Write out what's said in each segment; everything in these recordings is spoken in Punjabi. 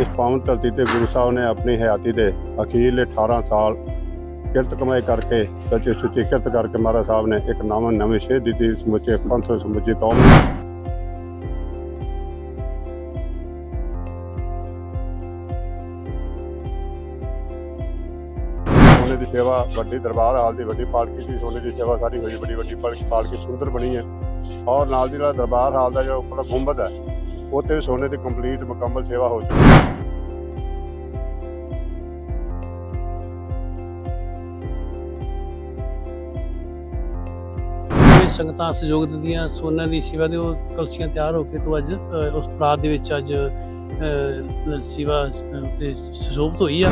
ਇਸ ਪਾਵਨ ਧਰਤੀ ਤੇ ਗੁਰੂ ਸਾਹਿਬ ਨੇ ਆਪਣੀ ਹਯਾਤੀ ਦੇ ਅਖੀਰਲੇ 18 ਸਾਲ ਕਿਰਤ ਕਮਾਈ ਕਰਕੇ ਸੱਚੇ ਸੁੱਚੇ ਕਿਰਤ ਕਰਕੇ ਮਹਾਰਾਜ ਸਾਹਿਬ ਨੇ ਇੱਕ ਨਵਾਂ ਨਵੀਂ ਸੇਧ ਦਿੱਤੀ ਸਮੁੱਚੇ ਪੰਥ ਨੂੰ, ਸਮੁੱਚੀ ਕੌਮ ਨੂੰ ਸੋਨੇ ਦੀ ਸੇਵਾ ਵੱਡੀ ਦਰਬਾਰ ਹਾਲ ਦੀ ਵੱਡੀ ਪਾਲਕੀ ਦੀ ਸੋਨੇ ਦੀ ਸੇਵਾ ਸਾਰੀ ਹੋਈ ਬੜੀ ਵੱਡੀ ਪਾਲਕੀ ਪਾਲਕੀ ਸੁੰਦਰ ਬਣੀ ਹੈ। ਔਰ ਨਾਲ ਦੀ ਨਾਲ ਦਰਬਾਰ ਹਾਲ ਦਾ ਜਿਹੜਾ ਉੱਪਰ ਗੁੰਬਦ ਹੈ ਉਹ ਵੀ ਸੋਨੇ ਦੀ ਕੰਪਲੀਟ ਮੁਕੰਮਲ ਸੇਵਾ ਹੋ ਚੁੱਕੀ ਹੈ। ਸੰਗਤਾਂ ਸਹਿਯੋਗ ਦਿੰਦੀਆਂ ਸੋਨਾ ਦੀ ਸੇਵਾ ਦੇ ਉਹ ਕਲਸੀਆਂ ਤਿਆਰ ਹੋ ਕੇ ਤੋਂ ਅੱਜ ਉਸ ਪ੍ਰਾਤ ਦੇ ਵਿੱਚ ਅੱਜ ਅ, ਸੇਵਾ ਤੇ ਸੁਸ਼ੋਭਤ ਹੋਈ ਆ।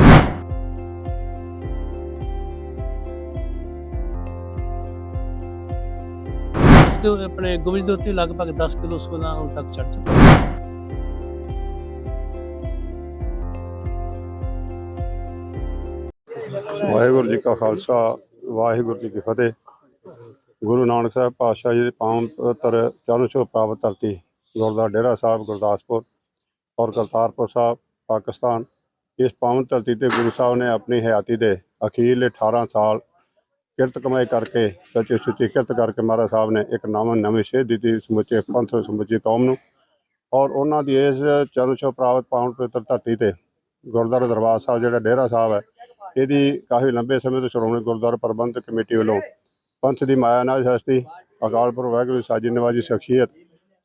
ਦੇ ਆਪਣੇ ਗੋਬਿੰਦ ਦੇ ਉੱਤੇ ਲਗਭਗ 10 ਕਿਲੋ ਸੋਨਾ ਹੁਣ ਤੱਕ ਚੜ ਚੁੱਕਾ। ਵਾਹਿਗੁਰੂ ਜੀ ਕਾ ਖਾਲਸਾ, ਵਾਹਿਗੁਰੂ ਜੀ ਕੀ ਫਤਿਹ। ਗੁਰੂ ਨਾਨਕ ਸਾਹਿਬ ਪਾਤਸ਼ਾਹ ਜੀ ਦੇ ਪਾਵਨ ਪਵਿੱਤਰ ਚਰਨ ਛੋਹ ਪ੍ਰਾਪਤ ਧਰਤੀ ਗੁਰਦੁਆਰਾ ਡੇਰਾ ਸਾਹਿਬ, ਗੁਰਦਾਸਪੁਰ ਔਰ ਕਰਤਾਰਪੁਰ ਸਾਹਿਬ, ਪਾਕਿਸਤਾਨ। ਇਸ ਪਾਵਨ ਧਰਤੀ ਤੇ ਗੁਰੂ ਸਾਹਿਬ ਨੇ ਆਪਣੀ ਹਯਾਤੀ ਦੇ ਅਖੀਰਲੇ 18 ਸਾਲ ਕਿਰਤ ਕਮਾਈ ਕਰਕੇ ਸੱਚੇ ਸੁੱਚੇ ਕਿਰਤ ਕਰਕੇ ਮਹਾਰਾਜ ਸਾਹਿਬ ਨੇ ਇੱਕ ਨਵਾਂ ਨਵੀਂ ਸੇਧ ਦਿੱਤੀ ਸਮੁੱਚੇ ਪੰਥ, ਸਮੁੱਚੀ ਕੌਮ ਨੂੰ। ਔਰ ਉਹਨਾਂ ਦੀ ਇਸ ਚਰਨ ਛੋਹ ਪ੍ਰਾਪਤ ਪਾਵਨ ਪਵਿੱਤਰ ਧਰਤੀ ਤੇ ਗੁਰਦੁਆਰਾ ਦਰਬਾਰ ਸਾਹਿਬ, ਜਿਹੜਾ ਡੇਰਾ ਸਾਹਿਬ ਹੈ, ਇਹਦੀ ਕਾਫੀ ਲੰਬੇ ਸਮੇਂ ਤੋਂ ਸ਼੍ਰੋਮਣੀ ਗੁਰਦੁਆਰਾ ਪ੍ਰਬੰਧਕ ਕਮੇਟੀ ਵੱਲੋਂ ਪੰਥ ਦੀ ਮਾਇਆ ਨਾਲ ਹਸਤੀ ਅਕਾਲ ਪੁਰਖ ਵਾਹਿਗੁਰੂ ਸਾਜੀ ਨਿਵਾਜੀ ਸ਼ਖਸੀਅਤ,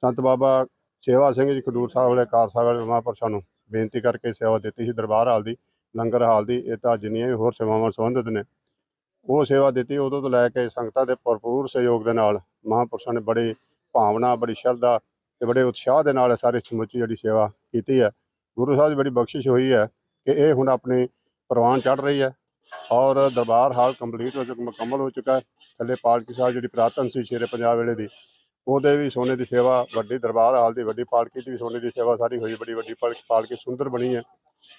ਸੰਤ ਬਾਬਾ ਸੇਵਾ ਸਿੰਘ ਜੀ ਖਡੂਰ ਸਾਹਿਬ ਵਾਲੇ, ਕਾਰ ਸਾਹਿਬ ਵਾਲੇ ਮਹਾਂਪੁਰਸ਼ਾਂ ਨੂੰ ਬੇਨਤੀ ਕਰਕੇ ਸੇਵਾ ਦਿੱਤੀ ਸੀ ਦਰਬਾਰ ਹਾਲ ਦੀ, ਲੰਗਰ ਹਾਲ ਦੀ, ਇਹ ਤਾਂ ਜਿੰਨੀਆਂ ਵੀ ਹੋਰ ਸੇਵਾਵਾਂ ਸੰਬੰਧਿਤ ਨੇ। ਉਹ ਸੇਵਾ ਦਿੱਤੀ ਉਦੋਂ ਤੋਂ ਲੈ ਕੇ ਸੰਗਤਾਂ ਦੇ ਭਰਪੂਰ ਸਹਿਯੋਗ ਦੇ ਨਾਲ ਮਹਾਂਪੁਰਸ਼ਾਂ ਨੇ ਬੜੀ ਭਾਵਨਾ, ਬੜੀ ਸ਼ਰਧਾ ਤੇ ਬੜੇ ਉਤਸ਼ਾਹ ਦੇ ਨਾਲ ਇਹ ਸਾਰੀ ਸਮੁੱਚੀ ਜਿਹੜੀ ਸੇਵਾ ਕੀਤੀ ਹੈ। ਗੁਰੂ ਸਾਹਿਬ ਦੀ ਬੜੀ ਬਖਸ਼ਿਸ਼ ਹੋਈ ਹੈ ਕਿ ਇਹ ਹੁਣ ਆਪਣੀ ਪ੍ਰਵਾਨ ਚੜ ਰਹੀ ਹੈ ਔਰ ਦਰਬਾਰ ਹਾਲ ਕੰਪਲੀਟ ਹੋ ਚੁੱਕਾ, ਮੁਕੰਮਲ ਹੋ ਚੁੱਕਾ ਹੈ। ਥੱਲੇ ਪਾਲਕੀ ਸਾਹਿਬ ਜਿਹੜੀ ਪ੍ਰਾਤਨ ਸੀ ਸ਼ੇਰੇ ਪੰਜਾਬ ਵੇਲੇ ਦੀ, ਉਹਦੇ ਵੀ ਸੋਨੇ ਦੀ ਸੇਵਾ ਵੱਡੀ ਦਰਬਾਰ ਹਾਲ ਦੀ ਵੱਡੀ ਪਾਲਕੀ ਦੀ ਵੀ ਸੋਨੇ ਦੀ ਸੇਵਾ ਸਾਰੀ ਹੋਈ, ਬੜੀ ਵੱਡੀ ਪਾਲਕੀ ਪਾਲਕੀ ਸੁੰਦਰ ਬਣੀ ਹੈ।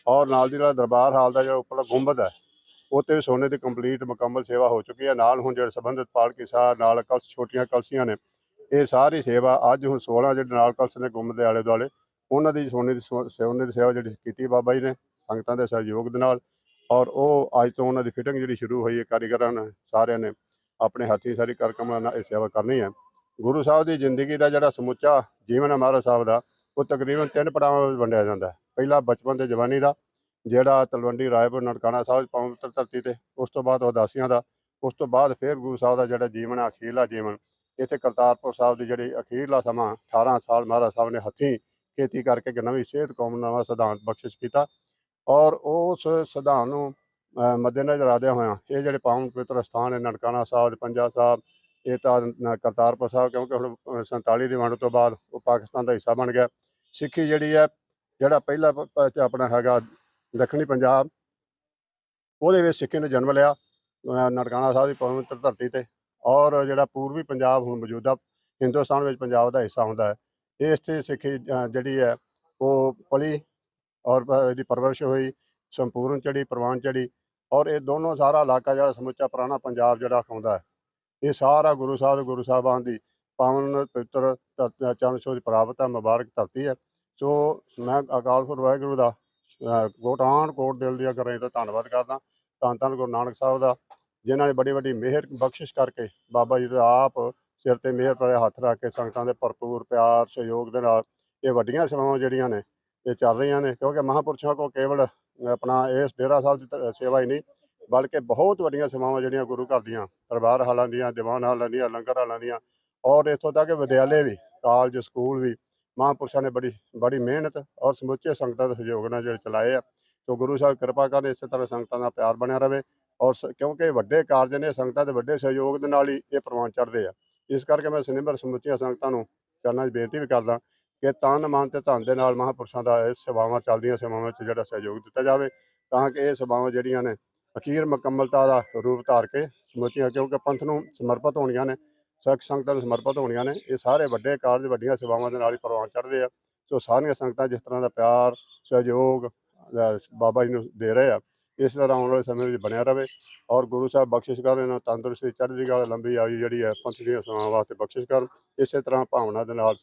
ਔਰ ਨਾਲ ਦੀ ਨਾਲ ਦਰਬਾਰ ਹਾਲ ਦਾ ਜਿਹੜਾ ਉੱਪਰਲਾ ਗੁੰਬਦ ਹੈ ਉਹ ਵੀ ਸੋਨੇ ਦੀ ਕੰਪਲੀਟ ਮੁਕੰਮਲ ਸੇਵਾ ਹੋ ਚੁੱਕੀ ਹੈ। ਨਾਲ ਹੁਣ ਜਿਹੜੇ ਸੰਬੰਧਿਤ ਪਾਲਕੀ ਸਾਹਿਬ ਨਾਲ ਕਲਸ, ਛੋਟੀਆਂ ਕਲਸੀਆਂ ਨੇ, ਇਹ ਸਾਰੀ ਸੇਵਾ ਅੱਜ ਹੁਣ 16 ਜਿਹੜੇ ਨਾਲ ਕਲਸ ਨੇ ਗੁੰਬਦ ਦੇ ਆਲੇ ਦੁਆਲੇ, ਉਹਨਾਂ ਦੀ ਸੋਨੇ ਦੀ ਸੋ- ਸੋਨੇ ਦੀ ਸੇਵਾ ਜਿਹੜੀ ਕੀਤੀ ਬਾਬਾ ਜੀ ਨੇ, ਸੰਗਤਾਂ ਦੇ ਸਹਿਯੋਗ ਦੇ ਨਾਲ। ਔਰ ਉਹ ਅੱਜ ਤੋਂ ਉਹਨਾਂ ਦੀ ਫਿਟਿੰਗ ਜਿਹੜੀ ਸ਼ੁਰੂ ਹੋਈ ਹੈ, ਕਾਰੀਗਰਾਂ ਨੇ, ਸਾਰਿਆਂ ਨੇ ਆਪਣੇ ਹੱਥੀਂ ਸਾਰੀ ਕਰਕਮਾਂ ਨਾਲ ਇਹ ਸੇਵਾ ਕਰਨੀ ਹੈ। ਗੁਰੂ ਸਾਹਿਬ ਦੀ ਜ਼ਿੰਦਗੀ ਦਾ ਜਿਹੜਾ ਸਮੁੱਚਾ ਜੀਵਨ ਹੈ ਮਹਾਰਾਜ ਸਾਹਿਬ ਦਾ, ਉਹ ਤਕਰੀਬਨ ਤਿੰਨ ਪੜਾਵਾਂ ਵਿੱਚ ਵੰਡਿਆ ਜਾਂਦਾ ਹੈ। ਪਹਿਲਾ ਬਚਪਨ ਤੇ ਜਵਾਨੀ ਦਾ ਜਿਹੜਾ ਤਲਵੰਡੀ, ਰਾਏਪੁਰ, ਨਨਕਾਣਾ ਸਾਹਿਬ ਪਵਿੱਤਰ ਧਰਤੀ ਤੇ, ਉਸ ਤੋਂ ਬਾਅਦ ਉਦਾਸੀਆਂ ਦਾ, ਉਸ ਤੋਂ ਬਾਅਦ ਫਿਰ ਗੁਰੂ ਸਾਹਿਬ ਦਾ ਜਿਹੜਾ ਜੀਵਨ ਹੈ ਅਖੀਰਲਾ ਜੀਵਨ, ਇੱਥੇ ਕਰਤਾਰਪੁਰ ਸਾਹਿਬ ਦੀ ਜਿਹੜੀ ਅਖੀਰਲਾ ਸਮਾਂ 18 ਸਾਲ ਮਹਾਰਾਜ ਸਾਹਿਬ ਨੇ ਹੱਥੀਂ ਖੇਤੀ ਕਰਕੇ ਇੱਕ ਨਵੀਂ ਸਿਹਤ ਕੌਮ ਨਵਾਂ ਸਿਧਾਂਤ ਬਖਸ਼ਿਸ਼ ਕੀਤਾ ਔਰ ਉਸ ਸਿਧਾਂਤ ਨੂੰ ਮੱਦੇਨਜ਼ਰ ਆਦਿਆਂ ਹੋਇਆ, ਇਹ ਜਿਹੜੇ ਪਾਵਨ ਪਵਿੱਤਰ ਸਥਾਨ ਹੈ ਨਨਕਾਣਾ ਸਾਹਿਬ, ਪੰਜਾ ਸਾਹਿਬ, ਇਹ ਤਾਂ ਕਰਤਾਰਪੁਰ ਸਾਹਿਬ, ਕਿਉਂਕਿ ਹੁਣ, ਅਹ 47 ਦੀ ਵੰਡ ਤੋਂ ਬਾਅਦ ਉਹ ਪਾਕਿਸਤਾਨ ਦਾ ਹਿੱਸਾ ਬਣ ਗਿਆ। ਸਿੱਖੀ ਜਿਹੜੀ ਹੈ, ਜਿਹੜਾ ਪਹਿਲਾ ਪ- ਆਪਣਾ ਹੈਗਾ ਦੱਖਣੀ ਪੰਜਾਬ। ਉਹਦੇ ਵਿੱਚ ਸਿੱਖੀ ਨੇ ਜਨਮ ਲਿਆ, ਅਹ ਸਾਹਿਬ ਦੀ ਪਵਿੱਤਰ ਧਰਤੀ ਤੇ। ਔਰ ਜਿਹੜਾ ਪੂਰਬੀ ਪੰਜਾਬ ਹੁਣ ਮੌਜੂਦਾ ਹਿੰਦੁਸਤਾਨ ਵਿੱਚ ਪੰਜਾਬ ਦਾ ਹਿੱਸਾ ਹੁੰਦਾ ਹੈ। ਇਸ ਤੇ ਸਿੱਖੀ ਜਿਹੜੀ ਹੈ, ਉਹ ਪਲੀ ਔਰ ਇਹਦੀ ਪਰਵਰਿਸ਼ ਹੋਈ, ਸੰਪੂਰਨ ਚੜੀ ਪ੍ਰਵਾਨ ਚੜੀ ਔਰ ਇਹ ਦੋਨੋਂ ਸਾਰਾ ਇਲਾਕਾ ਜਿਹੜਾ ਸਮੁੱਚਾ ਪੁਰਾਣਾ ਪੰਜਾਬ ਜਿਹੜਾ ਖਾਉਂਦਾ ਹੈ। ਇਹ ਸਾਰਾ ਗੁਰੂ ਸਾਹਿਬ, ਗੁਰੂ ਸਾਹਿਬਾਨ ਦੀ ਪਾਵਨ ਪਵਿੱਤਰ ਚਰਨ ਛੋਹ ਦੀ ਪ੍ਰਾਪਤ ਹੈ, ਮੁਬਾਰਕ ਧਰਤੀ ਹੈ। ਸੋ ਮੈਂ ਅਕਾਲ ਪੁਰਖ ਵਾਹਿਗੁਰੂ ਦਾ ਕੋਟਾਨ ਕੋਟ ਦਿਲ ਦੀਆਂ ਕਰਾਂ ਦਾ ਧੰਨਵਾਦ ਕਰਦਾ। ਧੰਨ ਧੰਨ ਗੁਰੂ ਨਾਨਕ ਸਾਹਿਬ ਦਾ, ਜਿਨ੍ਹਾਂ ਨੇ ਬੜੀ ਵੱਡੀ ਮਿਹਰ, ਬਖਸ਼ਿਸ਼ ਕਰਕੇ ਬਾਬਾ ਜੀ ਦਾ ਆਪ ਸਿਰ ਤੇ ਮਿਹਰ ਭਰੇ ਹੱਥ ਰੱਖ ਕੇ ਸੰਗਤਾਂ ਦੇ ਭਰਪੂਰ ਪਿਆਰ, ਸਹਿਯੋਗ ਦੇ ਨਾਲ ਇਹ ਵੱਡੀਆਂ ਸੇਵਾਵਾਂ ਜਿਹੜੀਆਂ ਨੇ, ਇਹ ਚੱਲ ਰਹੀਆਂ ਨੇ। ਕਿਉਂਕਿ ਮਹਾਂਪੁਰਸ਼ਾਂ ਕੋ ਕੇਵਲ ਆਪਣਾ ਇਸ ਡੇਰਾ ਸਾਹਿਬ ਦੀ ਤ- ਸੇਵਾ ਹੀ ਨਹੀਂ, ਬਲਕਿ ਬਹੁਤ ਵੱਡੀਆਂ ਸੇਵਾਵਾਂ ਜਿਹੜੀਆਂ ਗੁਰੂ ਘਰ ਦੀਆਂ, ਦਰਬਾਰ ਹਾਲਾਂ ਦੀਆਂ, ਦੀਵਾਨ ਹਾਲਾਂ ਦੀਆਂ, ਲੰਗਰ ਹਾਲਾਂ ਦੀਆਂ, ਔਰ ਇੱਥੋਂ ਤੱਕ ਵਿਦਿਆਲੇ ਵੀ, ਕਾਲਜ, ਸਕੂਲ ਵੀ ਮਹਾਂਪੁਰਸ਼ਾਂ ਨੇ ਬੜੀ ਬੜੀ ਮਿਹਨਤ ਔਰ ਸਮੁੱਚੇ ਸੰਗਤਾਂ ਦੇ ਸਹਿਯੋਗ ਨਾਲ ਜਿਹੜੇ ਚਲਾਏ ਆ। ਸੋ ਗੁਰੂ ਸਾਹਿਬ ਕਿਰਪਾ ਕਰਨ ਇਸੇ ਤਰ੍ਹਾਂ ਸੰਗਤਾਂ ਦਾ ਪਿਆਰ ਬਣਿਆ ਰਵੇ ਔਰ ਸ- ਕਿਉਂਕਿ ਵੱਡੇ ਕਾਰਜ ਨੇ, ਸੰਗਤਾਂ ਦੇ ਵੱਡੇ ਸਹਿਯੋਗ ਦੇ ਨਾਲ ਹੀ ਇਹ ਪ੍ਰਵਾਨ ਚੜ੍ਹਦੇ ਆ। ਇਸ ਕਰਕੇ ਮੈਂ ਸਿਨੇਮਰ ਸਮੁੱਚੀਆਂ ਸੰਗਤਾਂ ਨੂੰ ਚਰਨਾਂ 'ਚ ਬੇਨਤੀ ਵੀ ਕਰਦਾ ਕਿ ਤਨ, ਮਨ ਤੇ ਧਨ ਦੇ ਨਾਲ ਮਹਾਂਪੁਰਸ਼ਾਂ ਦਾ ਇਹ ਸੇਵਾਵਾਂ, ਚੱਲਦੀਆਂ ਸੇਵਾਵਾਂ 'ਚ ਜਿਹੜਾ ਸਹਿਯੋਗ ਦਿੱਤਾ ਜਾਵੇ ਤਾਂ ਕਿ ਇਹ ਸੇਵਾਵਾਂ ਜਿਹੜੀਆਂ ਨੇ ਅਖੀਰ ਮੁਕੰਮਲਤਾ ਦਾ ਰੂਪ ਧਾਰ ਕੇ ਸਮੁੱਚੀਆਂ, ਕਿਉਂਕਿ ਪੰਥ ਨੂੰ ਸਮਰਪਿਤ ਹੋਣੀਆਂ ਨੇ ਸਿੱਖ ਸੰਗਤਾਂ ਨੂੰ ਸਮਰਪਿਤ ਹੋਣੀਆਂ ਨੇ। ਇਹ ਸਾਰੇ ਵੱਡੇ ਕਾਰਜ, ਵੱਡੀਆਂ ਸੇਵਾਵਾਂ ਦੇ ਨਾਲ ਹੀ ਪ੍ਰਵਾਨ ਚੜ੍ਹਦੇ ਆ। ਸੋ ਸਾਰੀਆਂ ਸੰਗਤਾਂ ਜਿਸ ਤਰ੍ਹਾਂ ਦਾ ਪਿਆਰ, ਸਹਿਯੋਗ ਬਾਬਾ ਜੀ ਨੂੰ ਦੇ ਰਹੇ ਆ, ਇਸ ਤਰ੍ਹਾਂ ਆਉਣ ਵਾਲੇ ਸਮੇਂ ਵਿੱਚ ਬਣਿਆ ਰਹੇ। ਔਰ ਗੁਰੂ ਸਾਹਿਬ ਬਖਸ਼ਿਸ਼ ਕਰਨ ਇਹਨਾਂ ਨੂੰ ਤੰਦਰੁਸਤੀ, ਚੜ੍ਹਦੀ ਕਲਾ, ਲੰਬੀ ਆਯੂ ਜਿਹੜੀ ਹੈ, ਪੰਥ ਦੀਆਂ ਸੇਵਾਵਾਂ ਵਾਸਤੇ ਬਖਸ਼ਿਸ਼ ਕਰਨ। ਇਸੇ ਤਰ੍ਹਾਂ ਭਾਵਨਾ ਦੇ ਨਾਲ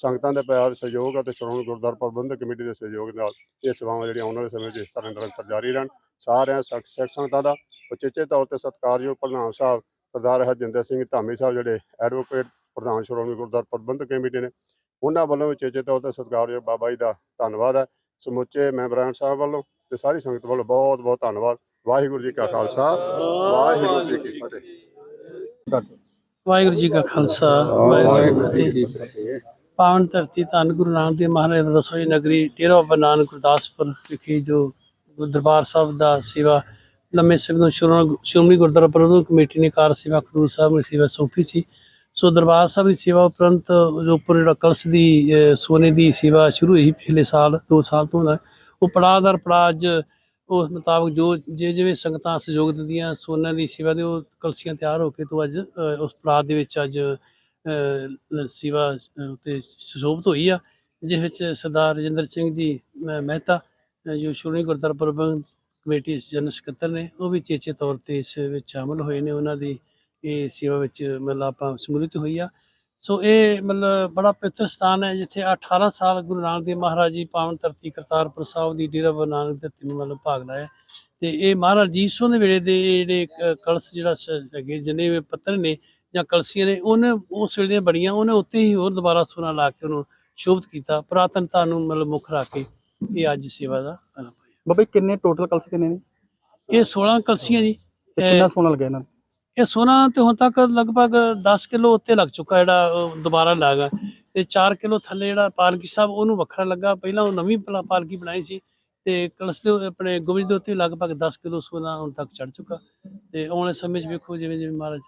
ਸੰਗਤਾਂ ਦੇ ਪਿਆਰ, ਸਹਿਯੋਗ ਅਤੇ ਸ਼੍ਰੋਮਣੀ ਗੁਰਦੁਆਰਾ ਪ੍ਰਬੰਧਕ ਕਮੇਟੀ ਦੇ ਸਹਿਯੋਗ ਨਾਲ ਇਹ ਸੇਵਾਵਾਂ ਜਿਹੜੀਆਂ ਆਉਣ ਵਾਲੇ ਸਮੇਂ 'ਚ ਇਸ ਤਰ੍ਹਾਂ ਨਿਰੰਤਰ ਜਾਰੀ ਰਹਿਣ। ਸਾਰਿਆਂ ਸਿੱਖ ਸਿੱਖ ਸੰਗਤਾਂ ਦਾ ਉਚੇਚੇ ਤੌਰ ਤੇ ਸਤਿਕਾਰਯੋਗ ਪ੍ਰਧਾਨ ਸਾਹਿਬ ਸਰਦਾਰ ਹਰਜਿੰਦਰ ਸਿੰਘ ਧਾਮੀ ਸਾਹਿਬ ਜਿਹੜੇ ਐਡਵੋਕੇਟ ਪ੍ਰਧਾਨ ਸ਼੍ਰੋਮਣੀ ਗੁਰਦੁਆਰਾ ਪ੍ਰਬੰਧਕ ਕਮੇਟੀ ਨੇ, ਉਹਨਾਂ ਵੱਲੋਂ ਉਚੇਚੇ ਤੌਰ ਤੇ ਸਤਿਕਾਰਯੋਗ ਬਾਬਾ ਜੀ ਦਾ ਧੰਨਵਾਦ ਹੈ। ਸਮੁੱਚੇ ਮੈਂਬਰਾਂ ਸਾਹਿਬ ਵੱਲੋਂ ਤੇ ਸਾਰੀ ਸੰਗਤ ਵੱਲੋਂ ਬਹੁਤ ਬਹੁਤ ਧੰਨਵਾਦ। ਵਾਹਿਗੁਰੂ ਜੀ ਕਾ ਖਾਲਸਾ, ਵਾਹਿਗੁਰੂ ਜੀ ਕੀ ਫਤਿਹ। ਵਾਹਿਗੁਰੂ ਜੀ ਕਾ ਖਾਲਸਾ, ਵਾਹਿਗੁਰੂ ਜੀ ਕੀ ਫਤਿਹ। ਪਾਵਨ ਧਰਤੀ ਧੰਨ ਗੁਰੂ ਨਾਨਕ ਦੇਵ ਮਹਾਰਾਜ ਰਸੋਈ ਨਗਰੀ ਡੇਰਾ ਬਾਬਾ ਨਾਨਕ ਗੁਰਦਾਸਪੁਰ ਵਿਖੇ ਜੋ ਦਰਬਾਰ ਸਾਹਿਬ ਦਾ ਸੇਵਾ ਲੰਮੇ ਸਮੇਂ ਤੋਂ ਸ਼੍ਰੋਮਣੀ ਸ਼੍ਰੋਮਣੀ ਗੁਰਦੁਆਰਾ ਪ੍ਰਬੰਧਕ ਕਮੇਟੀ ਨੇ ਕਾਰ ਸੇਵਾ ਖਡੂਰ ਸਾਹਿਬ ਨੂੰ ਸੇਵਾ ਸੌਂਪੀ ਸੀ। ਸੋ ਦਰਬਾਰ ਸਾਹਿਬ ਦੀ ਸੇਵਾ ਉਪਰੰਤ ਜੋ ਉੱਪਰ ਜਿਹੜਾ ਕਲਸ਼ ਦੀ ਸੋਨੇ ਦੀ ਸੇਵਾ ਸ਼ੁਰੂ ਹੋਈ ਪਿਛਲੇ ਸਾਲ 2 ਸਾਲ ਤੋਂ ਉਹ ਪੜਾਅ ਦਰ ਪੜਾਅ ਅੱਜ ਉਸ ਮੁਤਾਬਕ ਜੋ ਜੇ ਜਿਵੇਂ ਸੰਗਤਾਂ ਸਹਿਯੋਗ ਦਿੰਦੀਆਂ ਸੋਨੇ ਦੀ ਸੇਵਾ ਦੇ ਉਹ ਕਲਸੀਆਂ ਤਿਆਰ ਹੋ ਕੇ ਤੋਂ ਅੱਜ ਉਸ ਪੜਾਅ ਦੇ ਵਿੱਚ ਅੱਜ ਸੇਵਾ ਅਹ, ਉੱਤੇ ਸੁਸ਼ੋਭਿਤ ਹੋਈ ਆ ਜਿਸ ਵਿੱਚ ਸਰਦਾਰ ਰਜਿੰਦਰ ਸਿੰਘ ਜੀ ਮਹਿਤਾ ਜੋ ਸ਼੍ਰੋਮਣੀ ਗੁਰਦੁਆਰਾ ਪ੍ਰਬੰਧਕ ਕਮੇਟੀ ਦੇ ਜਨਰਲ ਸਕੱਤਰ ਨੇ, ਉਹ ਵੀ ਚੇਚੇ ਤੌਰ ਤੇ ਇਸ ਵਿੱਚ ਸ਼ਾਮਲ ਹੋਏ ਨੇ, ਉਹਨਾਂ ਦੀ ਇਹ ਸੇਵਾ ਵਿੱਚ ਮਤਲਬ ਆਪਾਂ ਸ਼ਮੂਲੀਅਤ ਹੋਈ ਆ। ਸੋ ਇਹ ਮਤਲਬ ਬੜਾ ਪਵਿੱਤਰ ਸਥਾਨ ਹੈ, ਜਿੱਥੇ 18 ਸਾਲ ਗੁਰੂ ਨਾਨਕ ਦੇਵ ਮਹਾਰਾਜ ਜੀ, ਪਾਵਨ ਧਰਤੀ ਕਰਤਾਰਪੁਰ ਸਾਹਿਬ ਦੀ ਡੇਰਾ ਬਾਬਾ ਨਾਨਕ ਧਰਤੀ ਨੂੰ ਮਤਲਬ ਭਾਗ ਲਾਇਆ। ਤੇ ਇਹ ਮਹਾਰਾਜ ਜੀਸੋ ਦੇ ਵੇਲੇ ਦੇ ਇਹ ਜਿਹੜੇ ਕ- ਕਲਸ਼ ਜਿਹੜਾ ਸ- ਹੈਗੇ, ਜਿੰਨੇ ਪੱਤਰ ਨੇ ਜਾਂ ਕਲਸੀਆਂ ਨੇ, ਉਹਨੇ ਉਸ ਵੇਲੇ ਦੀਆਂ ਬੜੀਆਂ, ਉਹਨੇ ਉੱਤੇ ਹੀ ਹੋਰ ਦੁਬਾਰਾ ਸੋਨਾ ਲਾ ਕੇ ਉਹਨੂੰ ਸ਼ੋਭਤ ਕੀਤਾ, ਪੁਰਾਤਨਤਾ ਨੂੰ ਮਤਲਬ ਮੁੱਖ ਰੱਖ ਕੇ ਇਹ ਅੱਜ ਸੇਵਾ ਦਾ ਆਰੰਭ ਬਾਬਾ ਜੀ ਕਿੰਨੇ ਟੋਟਲ ਕਲਸ ਕਿੰਨੇ ਨੇ? ਇਹ 16 ਕਲਸੀਆਂ ਜੀ। ਤੇ ਕਿੰਨਾ ਸੋਨਾ ਲੱਗਿਆ ਇਹਨਾਂ ਨੂੰ? ਇਹ ਸੋਨਾ ਤੇ ਹੁਣ ਤੱਕ ਲਗਭਗ 10 ਕਿਲੋ ਉੱਤੇ ਲੱਗ ਚੁੱਕਾ ਜਿਹੜਾ ਉਹ ਦੁਬਾਰਾ ਲੱਗਾ। ਤੇ 4 ਕਿਲੋ ਥੱਲੇ ਜਿਹੜਾ ਪਾਲਕੀ ਸਾਹਿਬ ਉਹਨੂੰ ਵੱਖਰਾ ਲੱਗਾ। ਪਹਿਲਾਂ ਉਹ ਨਵੀਂ ਪਲਾ- ਪਾਲਕੀ ਬਣਾਈ ਸੀ। ਤੇ ਕਲਸ਼ ਦੇ ਆਪਣੇ ਗੁਬਜ ਦੇ ਉੱਤੇ ਲਗਭਗ 10 ਕਿਲੋ ਸੋਨਾ ਹੁਣ ਤੱਕ ਚੜ ਚੁੱਕਾ। ਤੇ ਆਉਣ ਵਾਲੇ ਸਮੇਂ 'ਚ ਵੇਖੋ ਜਿਵੇਂ ਜਿਵੇਂ ਮਹਾਰਾਜ